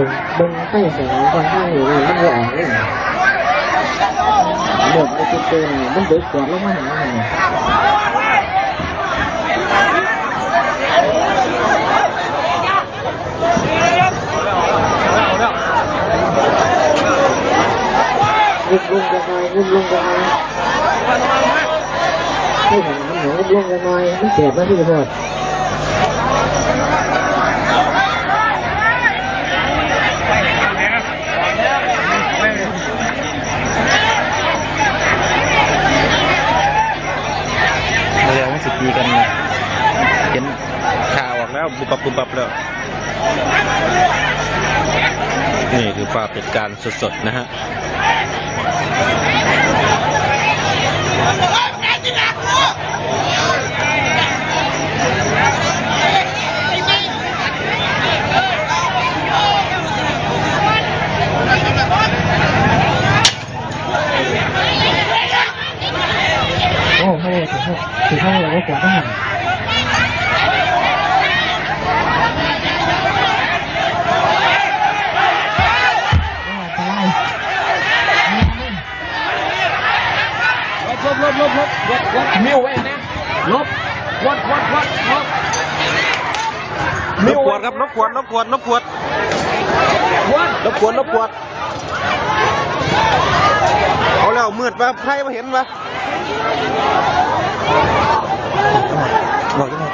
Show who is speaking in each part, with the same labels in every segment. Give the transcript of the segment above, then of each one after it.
Speaker 1: บึงบึงใต้แสงค่อนข้างอยู่เลยมันบ่ออกเลยเดือดมันจะเกินมันเดือดกว่าลงมาหามันเนี่ย
Speaker 2: เอาแล้ว
Speaker 1: รุบลุงกันหน่อยรุบลุงกันหน่อยให้สนามหนูรุบลุงกันหน่อยมันเสียบมาที่กระโดด
Speaker 2: เดี๋ยวมันสิตี กันเห็นข่าวออกแล้วบุบปับบุบปับแล้ว นี่คือภาพเหตุการณ์สดๆนะฮะ
Speaker 1: โอ้ไม่ได้ถึงถึงห้องเลยว่าขวาทหารลบลบลบลบลบลบมิวไว้นะลบวัดวัดวัดลบ
Speaker 2: รบกวนครับรบกวนรบกวนรบกวน
Speaker 1: วัด
Speaker 2: รบกวนรบกวนเอาแล้วมืดปะใครมาเห็นปะบอกยังไง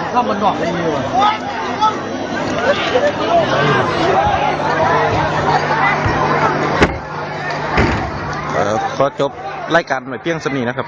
Speaker 1: เข้ามันดอกมันมีว่ะ
Speaker 2: เออขอจบรายการหน่อยเพียงสำนีนะครับ